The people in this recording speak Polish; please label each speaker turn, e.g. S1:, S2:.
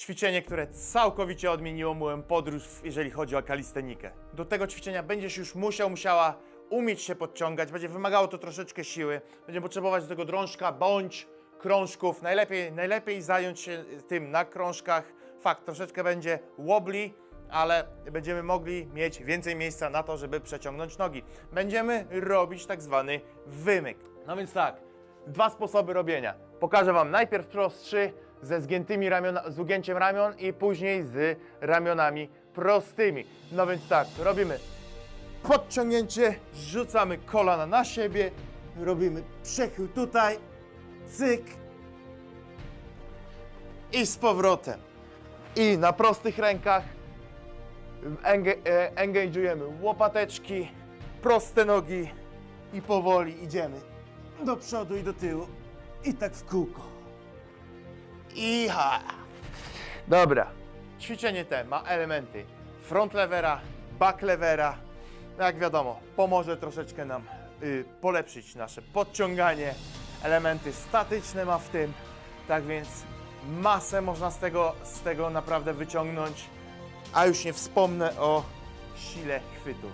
S1: ćwiczenie, które całkowicie odmieniło moją podróż, jeżeli chodzi o kalistenikę. Do tego ćwiczenia będziesz już musiał, musiała umieć się podciągać, będzie wymagało to troszeczkę siły, będzie potrzebować do tego drążka bądź krążków. Najlepiej, najlepiej zająć się tym na krążkach. Fakt, troszeczkę będzie wobbly, ale będziemy mogli mieć więcej miejsca na to, żeby przeciągnąć nogi. Będziemy robić tak zwany wymyk. No więc tak, dwa sposoby robienia. Pokażę Wam najpierw prostszy ze zgiętymi ramiona, z ugięciem ramion i później z ramionami prostymi. No więc tak, robimy podciągnięcie, rzucamy kolana na siebie, robimy przechył tutaj, cyk i z powrotem. I na prostych rękach e, engage'ujemy łopateczki, proste nogi i powoli idziemy do przodu i do tyłu. I tak w kółko. Iha! Dobra. Ćwiczenie te ma elementy front levera, back levera. No Jak wiadomo, pomoże troszeczkę nam y, polepszyć nasze podciąganie. Elementy statyczne ma w tym. Tak więc masę można z tego, z tego naprawdę wyciągnąć. A już nie wspomnę o sile chwytu.